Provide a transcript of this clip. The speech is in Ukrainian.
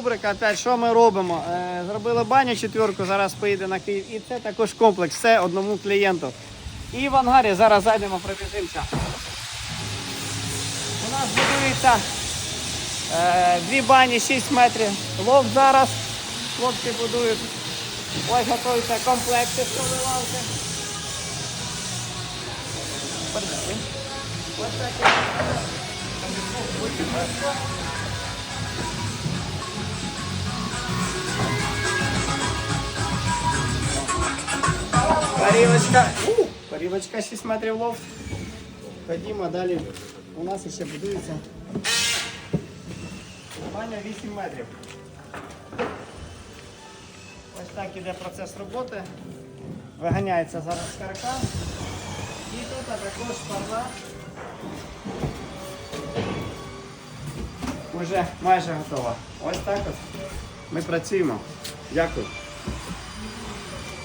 рубрика. Опять, що ми робимо? Е, зробили баню четвірку, зараз поїде на Київ. І це також комплекс, все одному клієнту. І в ангарі зараз зайдемо, пробіжимося. У нас будується е, дві бані 6 метрів. Лов зараз. Хлопці будують. Ось готуються комплекти коливалки. Подивіться. Ось такі. Парівочка. Парівочка 6 метрів лофт. Ходімо далі. У нас ще будується. Баня 8 метрів. Ось так іде процес роботи. Виганяється зараз каркас. І тут також парна. Уже майже готова. Ось так от ми працюємо. Дякую.